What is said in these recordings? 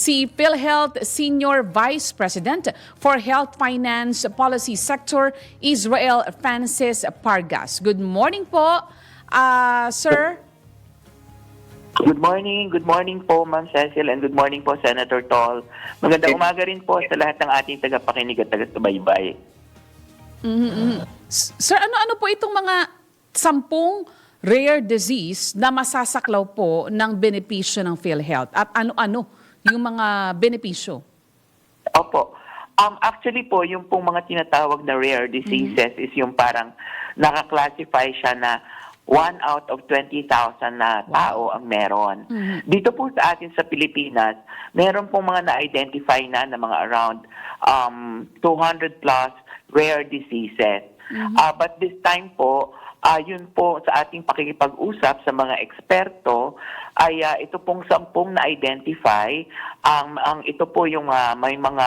si PhilHealth Senior Vice President for Health Finance Policy Sector, Israel Francis Pargas. Good morning po, ah, sir. Good morning, good morning po Ma'am Cecil and good morning po Senator Tol. Magandang umaga rin po sa lahat ng ating tagapakinig at taga-subaybay. S- Sir, ano-ano po itong mga sampung rare disease na masasaklaw po ng benepisyo ng PhilHealth? At ano-ano yung mga benepisyo? Opo. Um, actually po, yung pong mga tinatawag na rare diseases is yung parang nakaklasify siya na one out of 20,000 na tao ang meron. Dito po sa atin sa Pilipinas, meron pong mga na-identify na na mga around um, 200 plus rare diseases. Ah, but this time po, ah, yun po sa ating pakikipag-usap sa mga eksperto, ay ah, ito pong sampung na-identify. Ang, ang ito po yung ah, may mga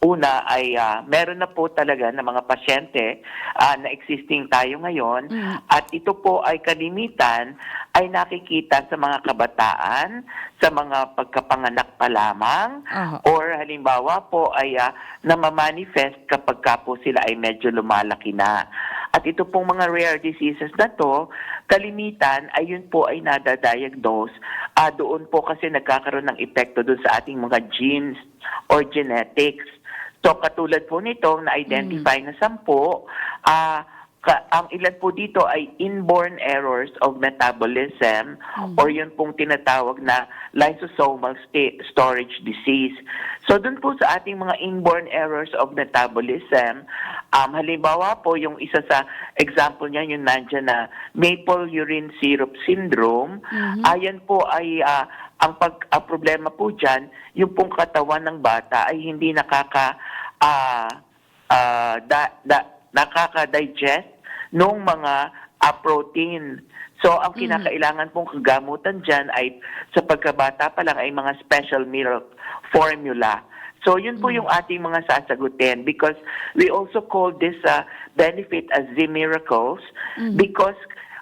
Una ay ah, meron na po talaga ng mga pasyente ah, na existing tayo ngayon at ito po ay kalimitan ay nakikita sa mga kabataan, sa mga pagkapanganak pa lamang Aha. or halimbawa po ay uh, namamanifest kapag ka po sila ay medyo lumalaki na. At ito pong mga rare diseases na to, kalimitan ay yun po ay nadadiagnose. Ah, doon po kasi nagkakaroon ng epekto doon sa ating mga genes or genetics. So katulad po nitong na-identify na sampu, ah, ka- ang ilan po dito ay inborn errors of metabolism or yun pong tinatawag na lysosomal sta- storage disease. So dun po sa ating mga inborn errors of metabolism, um, halimbawa po yung isa sa example niya yung nandiyan na maple urine syrup syndrome, ayan po ay ah, ang pag ang problema po diyan, yung pong katawan ng bata ay hindi nakaka ah, ah, da, da, nakaka-digest nung mga ah, protein. So, ang kinakailangan pong kagamutan dyan ay sa pagkabata pa lang ay mga special milk formula. So, yun po yung ating mga sasagutin because we also call this uh, benefit as the miracles because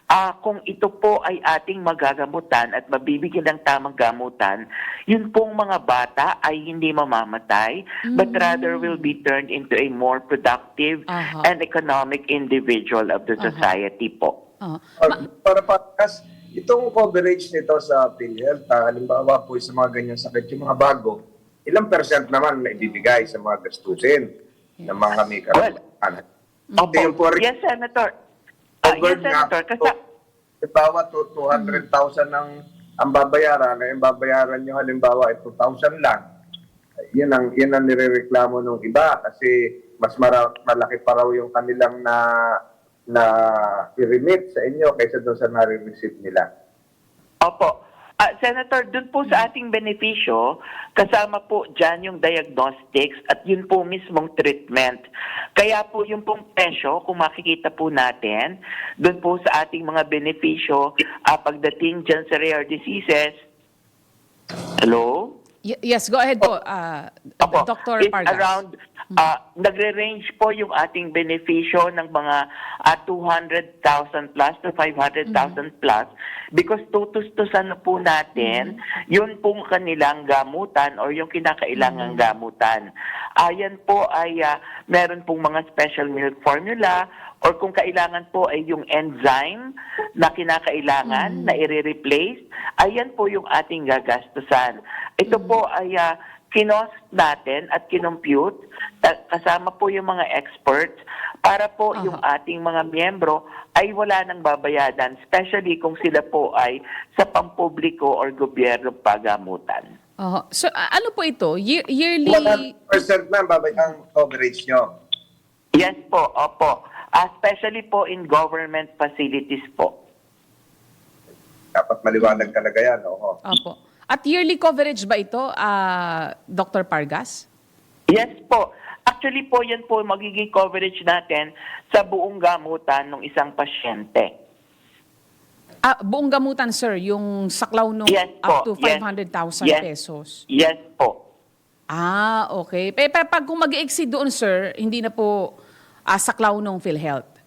ah kung ito po ay ating magagamutan at mabibigyan ng tamang gamutan, yun pong mga bata ay hindi mamamatay, but rather will be turned into a more productive Aha. and economic individual of the society po. Ah, Para, patas, itong coverage nito sa PhilHealth, ah, halimbawa po sa mga ganyang sakit, yung mga bago, ilang percent naman na ibibigay sa mga gastusin ng mga may karapatan? Opo. Tingin po rin, Yes, Senator. Yes, covered na Senator. Kasi. Halimbawa, to- 200,000 ang, ang babayaran, ay ang babayaran nyo halimbawa ay 2,000 lang. Yan ang, yan ang nirereklamo ng iba kasi mas mara, malaki pa raw yung kanilang na na i-remit sa inyo kaysa doon sa nare-receive nila. Opo. Ah, Senator, dun po sa ating benepisyo, kasama po dyan yung diagnostics at yun po mismong treatment. Kaya po yung pong presyo, kung makikita po natin, dun po sa ating mga benepisyo, ah, pagdating dyan sa rare diseases, hello? y- yes, go ahead po, ah, Opo. Dr. It's Pargas. around, ah, nagre-range po yung ating benepisyo ng mga ah, 200,000 plus to 500,000 plus because tutustusan na po natin yun pong kanilang gamutan or yung kinakailangang gamutan. Ayan po ay ah, meron pong mga special milk formula or kung kailangan po ay yung enzyme na kinakailangan na i-replace, ayan po yung ating gagastusan. Ito po ay ah, kinos natin at kinompute kasama po yung mga experts para po Aha. yung ating mga miyembro ay wala nang babayadan, especially kung sila po ay sa pampubliko or gobyerno pagamutan. Oho. So, ah, ano po ito? Year- yearly... 100% na babay ang coverage nyo. Yes po, opo. Ah, Especially po in government facilities po. Dapat maliwanag talaga yan. Oo. Opo. At yearly coverage ba ito, ah, Dr. Pargas? Yes po. Actually po, yan po magiging coverage natin sa buong gamutan ng isang pasyente. Ah, buong gamutan, sir, yung saklaw nung Yes up to po, yes. 500,000 Yes. pesos. Yes po. Ah, okay. Pero pag kung mag-exceed doon, sir, hindi na po ah, saklaw nung PhilHealth.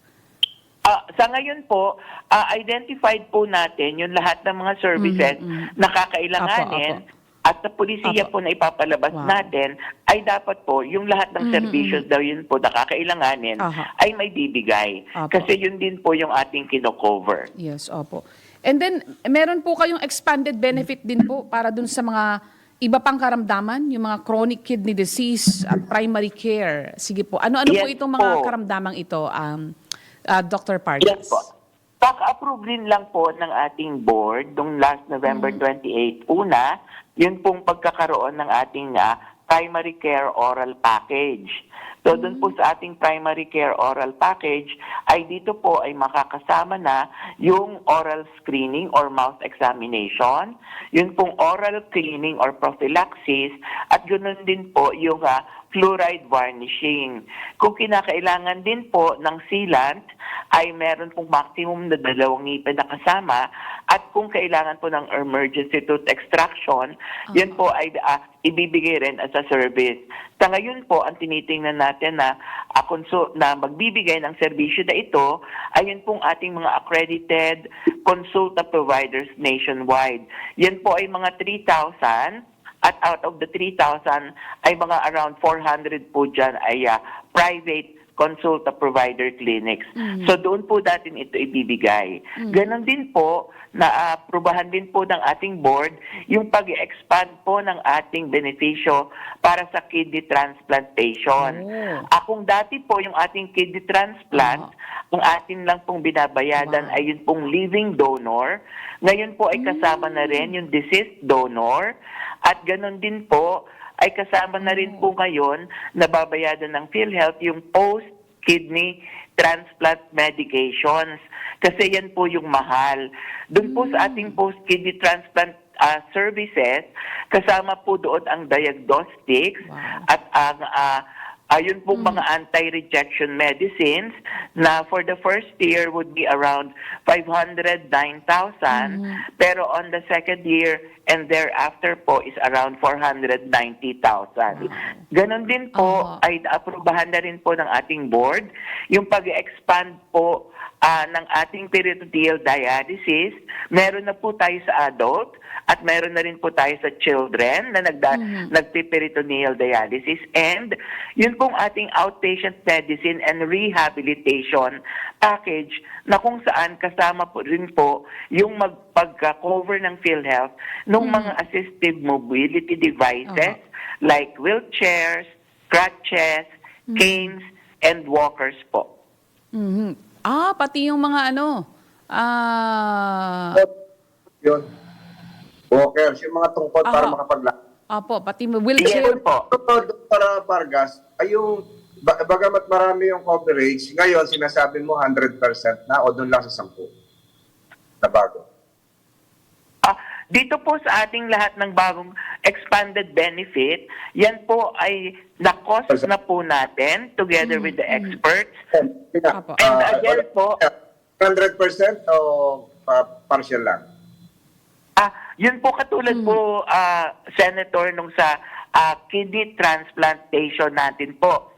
Ah, sa ngayon po, ah, identified po natin yung lahat ng mga services Mhm, mhm. na kakailanganin Apo, apo. At sa pulisiya Apo. po na ipapalabas Wow. natin, ay dapat po yung lahat ng Mhm, servicios daw yun po na kakailanganin Aha. ay may bibigay. Apo. Kasi yun din po yung ating kino-cover. Yes, opo. And then, meron po kayong expanded benefit din po para dun sa mga iba pang karamdaman, yung mga chronic kidney disease, at primary care. Sige po. Ano-ano po Yes itong mga po. karamdamang ito, um, uh, Dr. Yes Pargas? po. Kaka-approve din lang po ng ating board nung last November 28. Una, yun pong pagkakaroon ng ating ah, primary care oral package. So doon po sa ating primary care oral package ay dito po ay makakasama na yung oral screening or mouth examination, yun pong oral cleaning or prophylaxis at ganoon din po yung ah, fluoride varnishing. Kung kinakailangan din po ng sealant, ay meron pong maximum na dalawang ngipin na kasama at kung kailangan po ng emergency tooth extraction, yun po ay ah, ibibigay rin as a service. Sa ngayon po, ang tinitingnan natin na, ah, konsu- na magbibigay ng serbisyo na ito ay yun pong ating mga accredited consulta providers nationwide. Yan po ay mga 3,000 at out of the 3,000 ay mga around 400 po dyan ay ah, private consulta provider clinics. So doon po natin ito ibibigay. Ganon din po na aprobahan din po ng ating board yung pag-expand po ng ating benepisyo para sa kidney transplantation. Oh. Akong dati po yung ating kidney transplant, ang atin lang pong binabayadan Wow. ay yun pong living donor. Ngayon po ay kasama na rin yung deceased donor. At ganun din po, ay kasama na rin po ngayon na babayadan ng PhilHealth yung post-kidney transplant medications. Kasi yan po yung mahal. Doon po sa ating post-kidney transplant ah, services, kasama po doon ang diagnostics Wow. at ang ah, ayun pong mga anti-rejection medicines na for the first year would be around 509,000 pero on the second year and thereafter po is around 490,000. Ganon din po Aha. ay aprubahan na rin po ng ating board yung pag-expand po ah, ng ating peritoneal dialysis. Meron na po tayo sa adult at meron na rin po tayo sa children na nagda- nagpiperitoneal dialysis and yun pong ating outpatient medicine and rehabilitation package na kung saan kasama po rin po yung magpagka-cover ng PhilHealth ng mga assistive mobility devices like wheelchairs, crutches, canes, and walkers po. Mhm. Ah, pati yung mga ano, ah, Yun. Walkers, yung mga tungkol para Aha. makapaglakad. apo, pati may Yes wheelchair. po. Totoo, para Vargas, ay yung, ba- bagamat marami yung coverage, ngayon sinasabi mo 100% na o doon lang sa 10 na bago. Dito po sa ating lahat ng bagong expanded benefit, yan po ay na-cost na po natin together with the experts. Apo. And Ah, again po, 100% o pa- partial lang? ah, yun po katulad po, ah, Senator, nung sa ah, kidney transplantation natin po.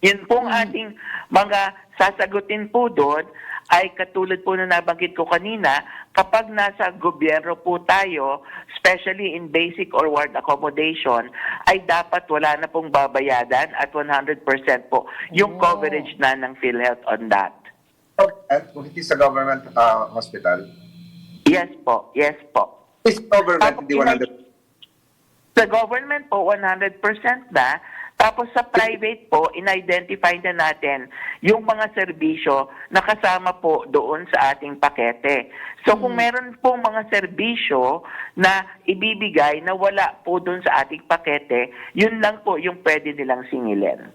Yun pong ating mga sasagutin po doon ay katulad po na nabanggit ko kanina, kapag nasa gobyerno po tayo, especially in basic or ward accommodation, ay dapat wala na pong babayadan at 100% po yung Oh. coverage na ng PhilHealth on that. At kung hindi sa government ah, hospital, Yes po, yes po. is government, Tapos hindi 100%. Sa government po, 100% na. Tapos sa private po, in-identify na natin yung mga serbisyo na kasama po doon sa ating pakete. So kung meron po mga serbisyo na ibibigay na wala po doon sa ating pakete, yun lang po yung pwede nilang singilin.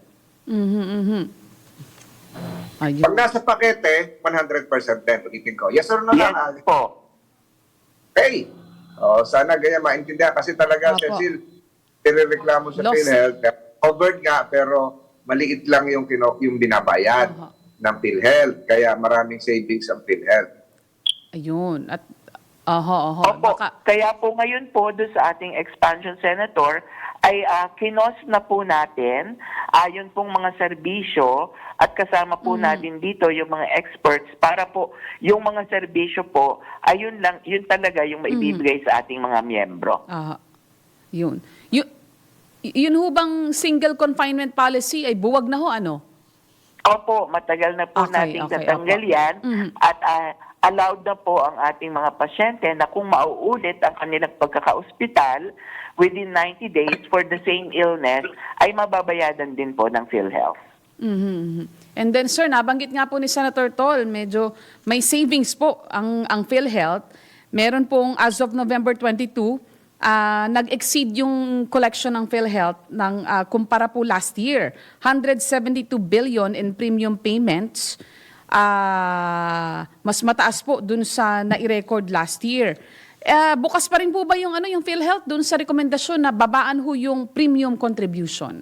Mhm, mhm. Ayun. Pag nasa pakete, 100% din. Ulitin ko. Yes or no Yes lang? ah. po. Hey! Oh, sana ganyan maintindihan. Kasi talaga, Opo. Cecil, nirereklamo sa. PhilHealth. Covered nga, pero maliit lang yung, kino, yung binabayad Aha. ng PhilHealth. Kaya maraming savings ang PhilHealth. Ayun. At, aha, aha. Opo, Baka, kaya po ngayon po doon sa ating expansion senator ay ah, kinos na po natin ayon pong mga serbisyo at kasama po natin dito yung mga experts para po yung mga serbisyo po ayun lang yun talaga yung maibibigay sa ating mga miyembro. aha. Yun. Yun, yun ho bang single confinement policy ay buwag na ho ano? Opo, matagal na po Okay, nating okay, tatanggal opo. yan Mhm. at ah, allowed na po ang ating mga pasyente na kung mauulit ang kanilang pagkaka-ospital within 90 days for the same illness ay mababayadan din po ng PhilHealth. Mhm. And then sir, nabanggit nga po ni Senator Tol, medyo may savings po ang ang PhilHealth. Meron pong as of November 22, ah, nag-exceed yung collection ng PhilHealth ng ah, kumpara po last year. 172 billion in premium payments. Ah, mas mataas po dun sa nai-record last year. Ah, bukas pa rin po ba yung ano yung PhilHealth dun sa rekomendasyon na babaan ho yung premium contribution?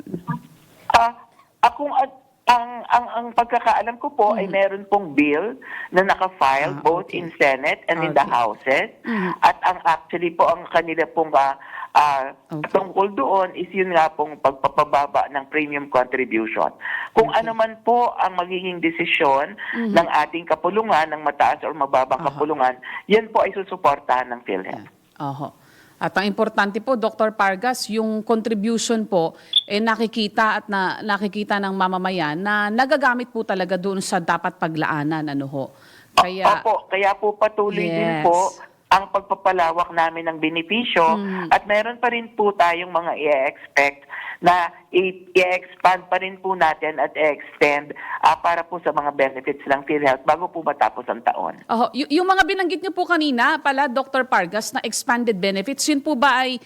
Ah, akong at ang ang ang pagkakaalam ko po ay meron pong bill na naka-file Ah, both okay. in Senate and in the Okay. Houses. Mhm. At ang actually po ang kanila pong ah, ah, Okay. tungkol doon is yun nga pong pagpapababa ng premium contribution. Kung ano man po ang magiging desisyon ng ating kapulungan ng mataas or mababang Aha. kapulungan, yan po ay susuportahan ng PhilHealth. Oho. At ang importante po, Dr. Pargas, yung contribution po, eh nakikita at na, nakikita ng mamamayan na nagagamit po talaga doon sa dapat paglaanan. Ano ho. Kaya, Opo, kaya po patuloy din Yes. po ang pagpapalawak namin ng benepisyo Mm. at meron pa rin po tayong mga i-expect na i-expand pa rin po natin at i-extend ah, para po sa mga benefits ng PhilHealth bago po matapos ang taon. Oho, y- yung mga binanggit niyo po kanina pala, Dr. Pargas, na expanded benefits, yun po ba ay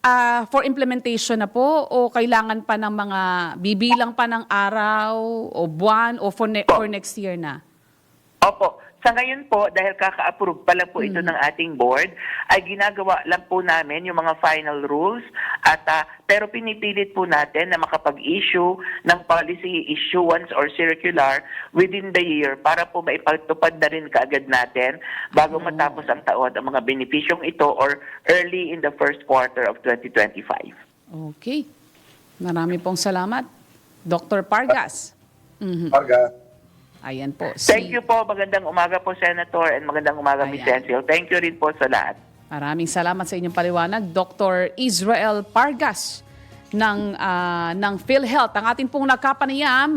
ah, for implementation na po o kailangan pa ng mga bibilang pa ng araw o buwan o for, ne- for next year na? Opo. Sa ngayon po, dahil kaka-approve pa lang po ito ng ating board, ay ginagawa lang po namin yung mga final rules at ah, pero pinipilit po natin na makapag-issue ng policy issuance or circular within the year para po maipagtupad na rin kaagad natin bago matapos ang taon ang mga benepisyong ito or early in the first quarter of 2025. Okay. Marami pong salamat. Dr. Pargas. Mhm. Parga. Ayan po. Si- Thank you po. Magandang umaga po, Senator, and magandang umaga, Ms. Ayan. Cecil. Thank you rin po sa lahat. Maraming salamat sa inyong paliwanag, Dr. Israel Pargas ng, ah, ng PhilHealth. Ang ating pong nakapanayam